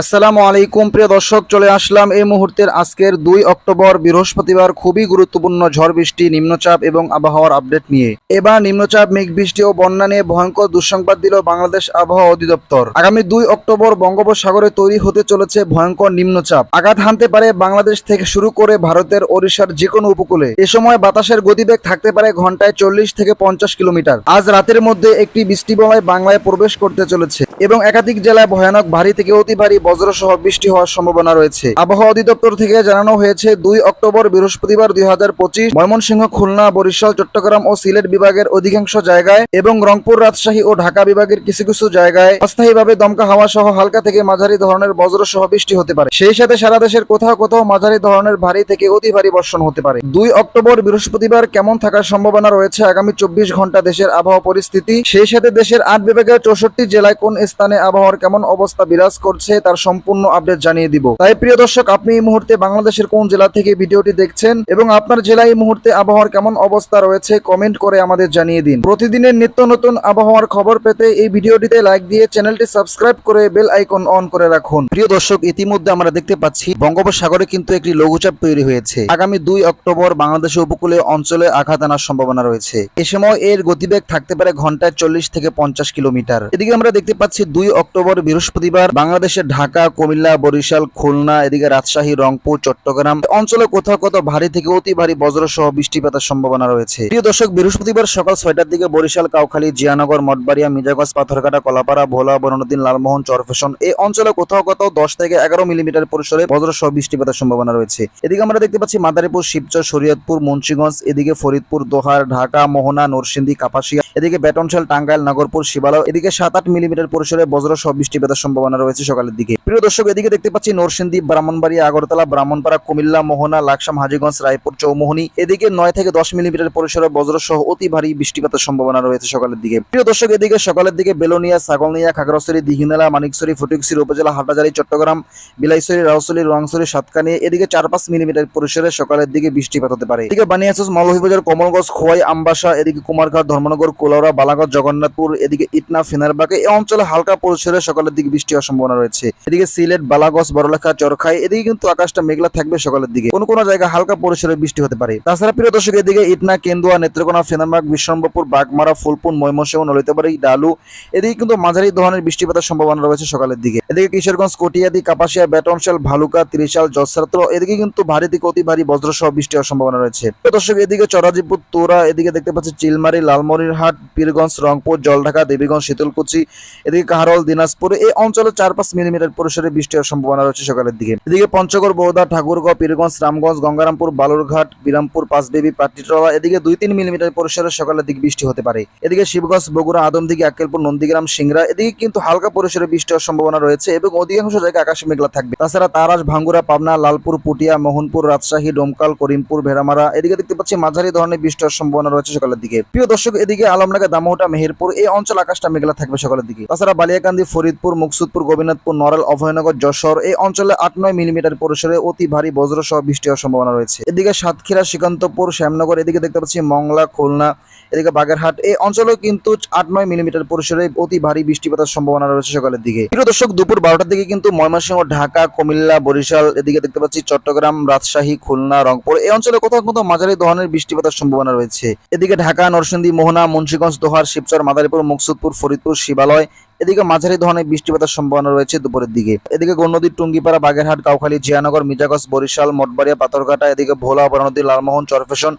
আসসালামু আলাইকুম, প্রিয় দর্শক, চলে আসলাম এই মুহূর্তের আজকের দুই অক্টোবর, বৃহস্পতিবার খুবই গুরুত্বপূর্ণ ঝড় বৃষ্টি, নিম্নচাপ এবং আবহাওয়ার আপডেট নিয়ে। এবার নিম্নচাপ, মেঘ বৃষ্টি ও বন্যা নিয়ে ভয়ঙ্কর দুঃসংবাদ দিল বাংলাদেশ আবহাওয়া অধিদপ্তর। আগামী দুই অক্টোবর বঙ্গোপসাগরে তৈরি হতে চলেছে ভয়ঙ্কর নিম্নচাপ। আঘাত হানতে পারে বাংলাদেশ থেকে শুরু করে ভারতের ওড়িশার যে কোনো উপকূলে। এ সময় বাতাসের গতিবেগ থাকতে পারে ঘন্টায় চল্লিশ থেকে পঞ্চাশ কিলোমিটার। আজ রাতের মধ্যে একটি বৃষ্টিবলয় বাংলায় প্রবেশ করতে চলেছে এবং একাধিক জেলায় ভয়ানক ভারী থেকে অতি ভারী বজ্রসহ বৃষ্টি হওয়ার সম্ভাবনা রয়েছে। আবহাওয়া অধিদপ্তর থেকে জানানো হয়েছে, দুই অক্টোবর বৃহস্পতিবার দুই হাজার পঁচিশ ময়মনসিংহ, খুলনা, বরিশাল, চট্টগ্রাম ও সিলেট বিভাগের অধিকাংশ জায়গায় এবং রংপুর, রাজশাহী ও ঢাকা বিভাগের কিছু কিছু জায়গায় অস্থায়ীভাবে দমকা হাওয়া সহ হালকা থেকে মাঝারি ধরনের বজ্রসহ বৃষ্টি হতে পারে। সেই সাথে সারা দেশের কোথাও কোথাও মাঝারি ধরনের ভারী থেকে অতি ভারী বর্ষণ হতে পারে। দুই অক্টোবর বৃহস্পতিবার কেমন থাকার সম্ভাবনা রয়েছে আগামী চব্বিশ ঘণ্টা দেশের আবহাওয়া পরিস্থিতি? সেই সাথে দেশের আট বিভাগের চৌষট্টি জেলায় কোন স্থানে আবহাওয়ার কেমন অবস্থা বিরাজ করছে তার সম্পূর্ণ আপডেট জানিয়ে দিব। তাই প্রিয় দর্শক, আপনি এই মুহূর্তে বাংলাদেশের কোন জেলা থেকে ভিডিওটি দেখছেন এবং আপনার জেলায় এই মুহূর্তে আবহাওয়ার কেমন অবস্থা রয়েছে কমেন্ট করে আমাদের জানিয়ে দিন। প্রতিদিনের নিত্য নতুন আবহাওয়ার খবর পেতে এই ভিডিওটিতে লাইক দিয়ে চ্যানেলটি সাবস্ক্রাইব করে বেল আইকন অন করে রাখুন। প্রিয় দর্শক, ইতিমধ্যে আমরা দেখতে পাচ্ছি বঙ্গোপসাগরে কিন্তু একটি লঘুচাপ তৈরি হয়েছে। আগামী দুই অক্টোবর বাংলাদেশের উপকূলে অঞ্চলে আঘাত আনার সম্ভাবনা রয়েছে। এ সময় এর গতিবেগ থাকতে পারে ঘন্টায় চল্লিশ থেকে পঞ্চাশ কিলোমিটার। এদিকে আমরা দেখতে পাচ্ছি দুই অক্টোবর বৃহস্পতিবার বাংলাদেশের ঢাকা, কুমিল্লা, বরিশাল, খুলনা, এদিকে রাজশাহী, রংপুর, চট্টগ্রাম অঞ্চলে কোথাও কোথাও ভারী থেকে অতি ভারী বজ্র সহ বৃষ্টিপাতের সম্ভাবনা রয়েছে। প্রিয় দর্শক, বৃহস্পতিবার সকাল ছয়টার দিকে বরিশাল, কাউখালী, জিয়ানগর, মঠবাড়িয়া, মির্জাগঞ্জ, পাথরঘাটা, কলাপাড়া, ভোলা বরণুদ্দিন লালমোহন, চরফেশন এই অঞ্চলে কোথাও কোথাও দশ থেকে এগারো মিলিমিটার পরিসরে বজ্র সহ বৃষ্টিপাতের সম্ভাবনা রয়েছে। এদিকে আমরা দেখতে পাচ্ছি মাদারীপুর, শিবচর, শরীয়তপুর, মুন্সীগঞ্জ, এদিকে ফরিদপুর, দোহার, ঢাকা, মোহনা, নরসিংদী, কাপাসিয়া, এদিকে বেটনশাল টাঙ্গাইল, নগরপুর, শিবালয়, এদিকে সাত আট মিলিমিটার পরিসরে বজ্র সহ বৃষ্টিপাতের সম্ভাবনা রয়েছে সকালের দিকে। প্রিয় দর্শক, এদিকে দেখতে পাচ্ছি নরসিংদী ব্রাহ্মণবাড়িয়া আগরতলা, ব্রাহ্মণপাড়া, কুমিল্লা, মোহনা, লাকসাম, হাজিগঞ্জ, রায়পুর, চৌমোহনী। এদিকে নয় থেকে দশ মিলিমিটার পরিসরে বজ্র সহ অতি ভারী বৃষ্টিপাতের সম্ভাবনা রয়েছে সকালের দিকে। প্রিয় দর্শক, এদিকে সকালের দিকে বেলোনিয়া, ছাগলনিয়া, খাগড়াছড়ি, দিঘিনালা, মানিকছড়ি, ফটিকছড়ি, উপজেলা হাটাজারি চট্টগ্রাম, বিলাইছড়ি, রাউসলি রোয়াংছড়ি সাতকানি এদিকে চার পাঁচ মিলিমিটার পরিসরে সকালের দিকে বৃষ্টিপাত হতে পারে। এদিকে বানিয়াচুস মৌলভীবাজার কমলগঞ্জ, খোয়াই, আমবাসা, এদিকে কুমারঘাট, ধর্মনগর, কোলাউড়া বালাগঞ্জ জগন্নাথপুর, এদিকে ইটনা, ফিনারবাগে এই অঞ্চলে হালকা পরিসরে সকালের দিকে বৃষ্টি হওয়ার সম্ভাবনা রয়েছে। এদিকে সিলেট বালাগঞ্জ বড়লেখা, চরখাই, এদিকে কিন্তু আকাশটা মেঘলা থাকবে সকালের দিকে। কোন কোন জায়গায় হালকা পরিসরে বৃষ্টি হতে পারে। তাছাড়া প্রিয় দর্শক, এদিকে ইটনা, কেন্দুয়া, নেত্রকোনা ফেনারবাগ বিশ্বম্বরপুর বাগমারা ফুলপুন ময়মনসিংহ, নলিতাবাড়ি, ডালু, এদিকে কিন্তু মাঝারি ধরনের বৃষ্টিপাতের সম্ভাবনা রয়েছে সকালের দিকে। এদিকে কিশোরগঞ্জ, কটিয়াদি, কাপাসিয়া বেটনশাল ভালুকা, ত্রিশাল জসরাত্র এদিকে কিন্তু ভারী থেকে অতি ভারী বজ্র সহ বৃষ্টি হওয়ার সম্ভাবনা রয়েছে। দর্শক, এদিকে চরাজিপুর তোরা, এদিকে দেখতে পাচ্ছি চিলমারি, লালমনিরহাট, পীরগঞ্জ, রংপুর, জলঢাকা, দেবীগঞ্জ, শীতলকুচি, এদিকে কাহারল, দিনাজপুর, এই অঞ্চলে চার পাঁচ মিলিমিটার পরিসরে বৃষ্টি হওয়ার সম্ভাবনা রয়েছে সকালের দিকে। এদিকে পঞ্চগড় বৌদা ঠাকুরগাঁও, পীরগঞ্জ, রামগঞ্জ, গঙ্গারামপুর, বালুরঘাট, বিরামপুর, পাঁচবেবি পাটিটলা এদিকে দুই তিন মিলিমিটার পরিসরে সকালের দিকে বৃষ্টি হতে পারে। এদিকে শিবগঞ্জ, বগুড়া, আদমদিঘি, আক্কেলপুর, নন্দীগ্রাম, সিংড়া, এদিকে কিন্তু হালকা পরিসরে বৃষ্টি হওয়ার সম্ভাবনা রয়েছে এবং অধিকাংশ জায়গায় আকাশে মেঘলা থাকবে। তাছাড়া তারাস, ভাঙ্গুরা, পাবনা, লালপুর, পুটিয়া, মোহনপুর, রাজশাহী, ডোমকাল, করিমপুর, ভেড়ামারা, এদিকে দেখতে পাচ্ছি মাঝারি ধরনের বৃষ্টি হওয়ার সম্ভাবনা রয়েছে সকালের দিকে। প্রিয় দর্শক, এদিকে আলমডাঙ্গা দামোহটা মেহেরপুর, এই অঞ্চল আকাশটা মেঘলা থাকবে সকালের দিকে। তাছাড়া বালিয়াকান্দি, ফরিদপুর, মুকসুদপুর গোবিনাথপুর নরাল অভয়নগর, যশোর। এই অঞ্চলে আট নয় মিলিমিটার পরিসরে অতি ভারী বজ্র সহ বৃষ্টি হওয়ার সম্ভাবনা রয়েছে। এদিকে সাতক্ষীরা, শ্রীকান্তপুর, শ্যামনগর, এদিকে দেখতে পাচ্ছি মংলা, খুলনা, এদিকে বাগেরহাট। এই অঞ্চলেও কিন্তু আট নয় মিলিমিটার পরিসরে অতি ভারী বৃষ্টিপাতের সম্ভাবনা রয়েছে সকালের দিকে। প্রিয় দর্শক, দুপুর বারোটার দিকে কিন্তু ময়মনসিংহ, ঢাকা, কুমিল্লা, বরিশাল, এদিকে দেখতে পাচ্ছি চট্টগ্রাম, রাজশাহী, খুলনা, রংপুর। এই অঞ্চলে কোথাও কোথাও মাঝারি ধরনের বৃষ্টিপাতের সম্ভাবনা রয়েছে। এদিকে ঢাকা, নরসিংদী, মোহনা, মুন্সিগঞ্জ, দোহার, শিবচর, মাদারীপুর, মুকসুদপুর, ফরিদপুর, শিবালয় এদিকে মাঝারি ধরনের বৃষ্টিপাতের সম্ভাবনা রয়েছে দুপুরের দিকে। এদিকে গণ্যদীর টুঙ্গিপাড়া, বাগেরহাট, কাউখালী, জিয়ানগর, মির্জাগঞ্জ, বরিশাল, মঠবাড়িয়া, পাথরঘাটা, এদিকে ভোলা, বরানদী, লালমোহন, চরফেশন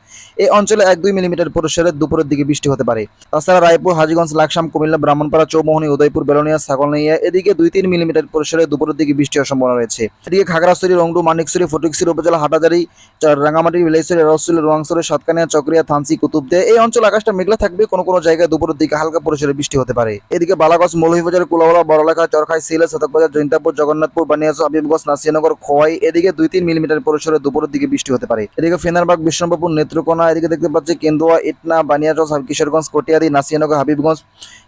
এই অঞ্চলে এক দুই মিলিমিটার পরিসরে দুপুরের দিকে বৃষ্টি হতে পারে। তাছাড়া রায়পুর, হাজিগঞ্জ, লাকসাম, কুমিল্লা, ব্রাহ্মণপাড়া, চৌমোহনী, উদয়পুর, বেলোনিয়া, ছাগলনিয়া এদিকে দুই তিন মিলিমিটার পরিসরে দুপুরের দিকে বৃষ্টি হওয়ার সম্ভাবনা রয়েছে। এদিকে খাগড়াছড়ি, রংডু, মানিকছড়ি, ফটিকছড়ি উপজেলা, হাটাজারি রাঙামাটি বিলাইছড়ি রসুল রোয়াংছড়ি, সাতকানিয়া, চকরিয়া থানসি কুতুবদে এই অঞ্চল আকাশটা মেঘলা থাকবে। কোনো কোনো জায়গায় দুপুরের দিকে হালকা পরিসরে বৃষ্টি হতে পারে। এদিকে বালাগঞ্জ মৌলভীবাজার কুলাওয়ালা বড়লেখা, চরখাই, সিলেট শতকবাজার জৈন্তাপুর, জগন্নাথপুর বানিয়াস হাবিবগঞ্জ নাসিয়ানগর, খোয়াই, এদিকে দুই তিন মিলিমিটার পরিসরে দুপুরের দিকে বৃষ্টি হতে পারে। এদিকে ফেনারবাগ, বিষ্ণুপুর, নেত্রকোনা, এদিকে দেখতে পাচ্ছি কেন্দুয়া, ইটনা বানিয়াচস কিশোরগঞ্জ, কটিয়াদি, নাসিয়ানগর, হাবিবগঞ্জ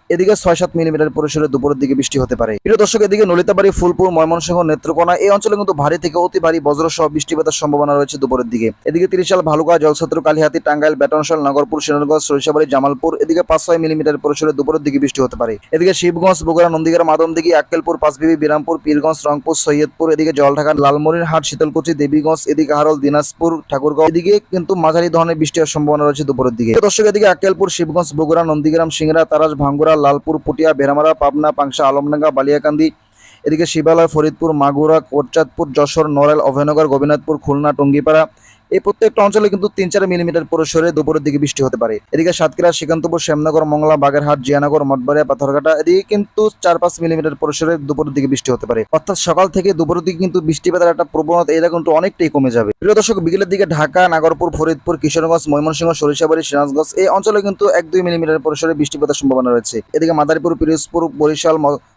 এদিকে ছয় সাত মিলিমিটার পরিসরে দুপুরের দিকে বৃষ্টি হতে পারে। প্রিয় দর্শক, এদিকে নলিতাবাড়ি, ফুলপুর, ময়মনসিংহ, নেত্রকোনা এই অঞ্চলে কিন্তু ভারী থেকে অতি ভারী বজ্র সহ বৃষ্টিপাতের সম্ভাবনা রয়েছে দুপুরের দিকে। এদিকে ত্রিশাল, ভালুকা, জলছত্র, কালিহাতি, টাঙ্গাইল বেটনশাল নগরপুর সিরাজগঞ্জ সরিষাবাড়ি, জামালপুর এদিকে পাঁচ ছয় মিলিমিটার পরিসরে দুপুরের দিকে বৃষ্টি হতে পারে। এদিকে শিবগঞ্জ, বগুড়া, নন্দীগ্রাম, মাদমদিঘি, আক্কেলপুর, পাঁচবিবি, বিরামপুর, পীরগঞ্জ, রংপুর, সৈয়দপুর, এদিকে জলঢাকা, লালমনিরহাট, শীতলকুচি, দেবীগঞ্জ, এদিকে হারল, দিনাজপুর, ঠাকুরগাঁও, এদিকে কিন্তু মাঝারি ধরনের বৃষ্টি হওয়ার সম্ভাবনা রয়েছে দুপুরের দিকে। দর্শক, এদিকে আক্কেলপুর, শিবগঞ্জ, বগুড়া, নন্দীগ্রাম, সিংড়া, তারাস, ভাঙ্গুরা লালপুর, পুটিয়া বেরামারা পাবনা, পাংশা, আলমডাঙ্গা, বালিয়াকান্দি, এদিকে শিবালয়, ফরিদপুর, মাগুরা, কোটচাঁদপুর, যশোর, নড়াইল, অভয়নগর, গোবিনাথপুর, খুলনা, টঙ্গিপাড়া এই প্রত্যেকটা অঞ্চলে কিন্তু তিন চার মিলিমিটার পরিসরে দুপুরের দিকে বৃষ্টি হতে পারে। এদিকে সাতক্ষীরা, শ্রীকান্তপুর, শ্যামনগর, মংলা, বাগেরহাট, জিয়ানগর, মঠবাড়িয়া, পাথরঘাটা, এদিকে কিন্তু চার পাঁচ মিলিমিটার পরিসরে দুপুরের দিকে বৃষ্টি হতে পারে। অর্থাৎ সকাল থেকে দুপুরের দিকে কিন্তু বৃষ্টিপাতের একটা প্রবণতা এটা কিন্তু অনেকটাই কমে যাবে। প্রিয় দর্শক, বিকেলের দিকে ঢাকা, নাগরপুর, ফরিদপুর, কিশোরগঞ্জ, ময়মনসিংহ, সরিষাবাড়ি, সিরাজগঞ্জ এই অঞ্চলে কিন্তু এক দুই মিলিমিটার পরিসরে বৃষ্টিপাতের সম্ভাবনা রয়েছে। এদিকে মাদারীপুর, পিরোজপুর, বরিশাল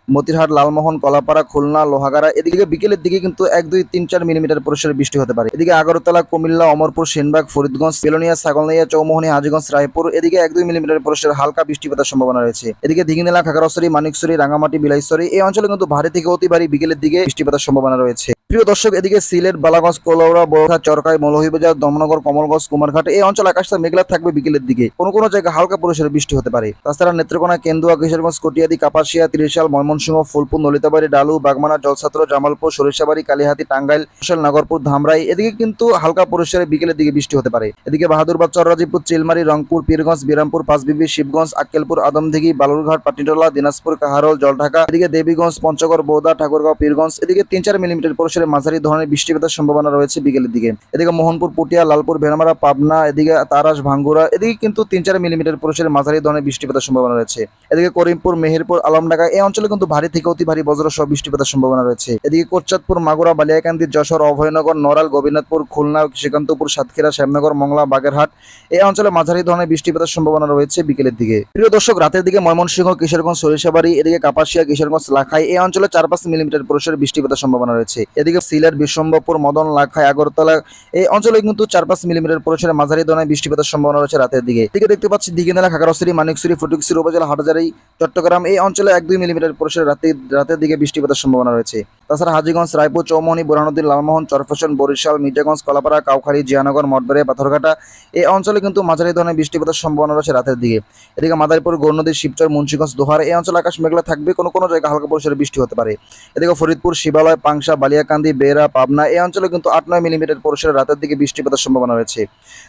মতিরহাট, লালমোহন, কলাপাড়া, খুলনা, লোহাগাড়া, এদিকে বিকেলের দিকে কিন্তু এক, দুই, তিন, চার মিলিমিটার পরিসরে বৃষ্টি হতে পারে। এদিকে আগরতলা, কুমিল্লা, অমরপুর, সেনবাগ, ফরিদগঞ্জ, বেলোনিয়া ছাগলনাইয়া চৌমোহনী, হাজিগঞ্জ, রায়পুর, এদিকে এক, দুই মিলিমিটার পরিসরে হালকা বৃষ্টিপাতের সম্ভাবনা রয়েছে। এদিকে দিঘিনেলা খাগড়াছড়ি, মানিকছড়ি, রাঙামাটি, বিলাইছড়ি এই অঞ্চলে কিন্তু ভারী থেকে অতি ভারী বিকেলের দিকে বৃষ্টিপাতের সম্ভাবনা রয়েছে। প্রিয় দর্শক, এদিকে সিলেট, বালাগঞ্জ, কোলাউড়া বড়ঘাট চরকাই, মৌলভীবাজার, দমনগর, কমলগঞ্জ, কুমারঘাট এই অঞ্চল আকাশটা মেঘলা থাকবে বিকেলের দিকে। কোনো কোনো জায়গায় হালকা পরিসরে বৃষ্টি হতে পারে। তাছাড়া নেত্রকোনা, কেন্দুয়া, কিশোরগঞ্জ, কটিয়াদি, কাপাসিয়া, ত্রিশাল ময়মনসিংহ, ফুলপুর, নলিতাবাড়ি, ডালু, বাগমানা, জলছাত্র, জামালপুর, সরিষাবাড়ি, কালিহাতি, টাঙ্গাইল বিশাল নগরপুর, ধামরাই, এদিকে কিন্তু হালকা পরিসরে বিকেলের দিকে বৃষ্টি হতে পারে। এদিকে বাহাদুরবাদ চররাজিপুর চিলমারি, রংপুর, পীরগঞ্জ, বিরামপুর, পাঁচবিবি, শিবগঞ্জ, আক্কেলপুর, আদমদিঘি, বালুরঘাট পাটনিটলা দিনাজপুর, কাহারল, জলঢাকা, এদিকে দেবীগঞ্জ, পঞ্চগড় বৌদা ঠাকুরগাঁও, পীরগঞ্জ, এদিকে তিন চার মিলিমিটার পরিসরে মাঝারি ধরনের বৃষ্টিপাতের সম্ভাবনা রয়েছে বিকেলের দিকে। এদিকে মোহনপুর, পুটিয়া, লালপুর, ভেড়ামারা, পাবনা, এদিকে তারাস, ভাঙ্গুরা, এদিকে কিন্তু তিন চার মিলিমিটার পরিসরে মাঝারি ধরনের বৃষ্টিপাতের সম্ভাবনা রয়েছে। এদিকে করিমপুর, মেহেরপুর, আলমডাঙ্গা, এই অঞ্চলে কিন্তু ভারী থেকে অতি ভারী বজ্র সহ বৃষ্টিপাতের সম্ভাবনা রয়েছে। এদিকে কোটচাঁদপুর, মাগুরা, বালিয়াকান্দি, যশোর, অভয়নগর, নড়াল, গোবিনাথপুর, খুলনা শ্রীকান্তপুর সাতক্ষীরা, শ্যামনগর, মংলা, বাগেরহাট এই অঞ্চলে মাঝারি ধরনের বৃষ্টিপাতের সম্ভাবনা রয়েছে বিকেলের দিকে। প্রিয় দর্শক, রাতের দিকে ময়মনসিংহ, কিশোরগঞ্জ, সরিষাবাড়ি, এদিকে কাপাসিয়া, কিশোরগঞ্জ, লাখাই এই অঞ্চলে চার পাঁচ মিলিমিটার পরিসরে বৃষ্টিপাতের সম্ভাবনা রয়েছে। এদিকে সিলেট বিশ্বম্বরপুর মদন, লাখাই, আগরতলা এই অঞ্চলে কিন্তু চার পাঁচ মিলিমিটার পরিসরে মাঝারি ধরনের বৃষ্টিপাতের সম্ভাবনা রয়েছে রাতের দিকে। এদিকে দেখতে পাচ্ছি দিঘিনালা, খাগড়াছড়ি, মানিকছড়ি, ফটিকছড়ি উপজেলা হাটাজারি চট্টগ্রাম এই অঞ্চলে এক দুই মিলিমিটার পরিসরে রাতে রাতের দিকে বৃষ্টিপাতের সম্ভাবনা রয়েছে। তাছাড়া হাজিগঞ্জ, রায়পুর, চৌমোহনী বুরহানুদ্দিন লালমোহন, চরফেশন, বরিশাল, মির্জাগঞ্জ, কলাপাড়া, কাউখালী, জিয়ানগর মঠবাড়িয়া পাথরঘাটা এই অঞ্চলে কিন্তু মাঝারি ধরনের বৃষ্টিপাতের সম্ভাবনা রয়েছে রাতের দিকে। এদিকে মাদারীপুর গৌরনদী শিবচর, মুন্সিগঞ্জ, দোহার এই অঞ্চলে আকাশ মেঘলা থাকবে। কোনো কোনো জায়গায় হালকা পরিসরে বৃষ্টি হতে পারে। এদিকে ফরিদপুর, শিবালয়, পাংশা, বালিয়াকান্দি, বেড়া, পাবনা এই অঞ্চলে কিন্তু আট নয় মিলিমিটার পরিসরে রাতের দিকে বৃষ্টিপাতের সম্ভাবনা রয়েছে।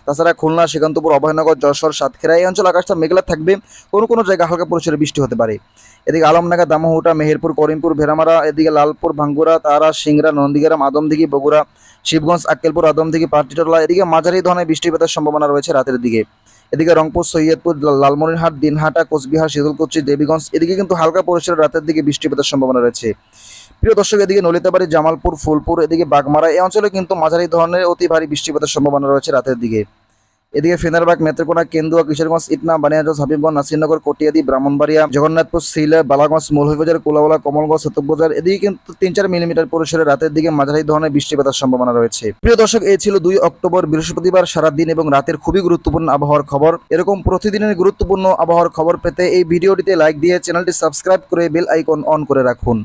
তাছাড়া খুলনা শ্রীকান্তপুর অভয়নগর, যশোর, সাতক্ষীরা এই অঞ্চলে আকাশটা মেঘলা থাকবে। কোনো কোনো জায়গায় হালকা পরিসরে বৃষ্টি হতে পারে। এদিকে আলমনাগা দামোহুটা মেহেরপুর, করিমপুর ভেরামারা এদিকে লালপুর, ভাঙ্গুরা, তারা সিংরা নন্দীগ্রাম, আদমদিঘি, বগুড়া, শিবগঞ্জ, আক্কেলপুর, আদমদিঘি পাটিটলা এদিকে মাঝারি ধরনের বৃষ্টিপাতের সম্ভাবনা রয়েছে রাতের দিকে। এদিকে রংপুর, সৈয়দপুর লালমনিরহাট, দিনহাটা, কোচবিহার শীতলকুচি দেবীগঞ্জ, এদিকে কিন্তু হালকা পরিসরে রাতের দিকে বৃষ্টিপাতের সম্ভাবনা রয়েছে। প্রিয় দর্শক, এদিকে নলিতাবাড়ি, জামালপুর, ফুলপুর, এদিকে বাগমারা এই অঞ্চলে কিন্তু মাঝারি ধরনের অতি ভারী বৃষ্টিপাতের সম্ভাবনা রয়েছে রাতের দিকে। এদিকে ফেনারবাগ, নেত্রকোনা, কেন্দুয়া, কিশোরগঞ্জ, ইটনা, বানিয়াগঞ্জ, হাবিবগঞ্জ, নাসিরনগর, কটিয়াদি, ব্রাহ্মণবাড়িয়া, জগন্নাথপুর, সিলা, বালাগঞ্জ, মৌলভীবাজার কোলাওয়ালা কমলগঞ্জ সতকবাজার এদিকে কিন্তু তিন চার মিলিমিটার পরিসরে রাতের দিকে মাঝারি ধরনের বৃষ্টিপাতের সম্ভাবনা রয়েছে। প্রিয় দর্শক, এই ছিল দুই অক্টোবর, বৃহস্পতিবার সারা দিন এবং রাতের খুবই গুরুত্বপূর্ণ আবহাওয়ার খবর। এরকম প্রতিদিনের গুরুত্বপূর্ণ আবহাওয়ার খবর পেতে এই ভিডিওটিতে লাইক দিয়ে চ্যানেলটি সাবস্ক্রাইব করে বেল আইকন অন করে রাখুন।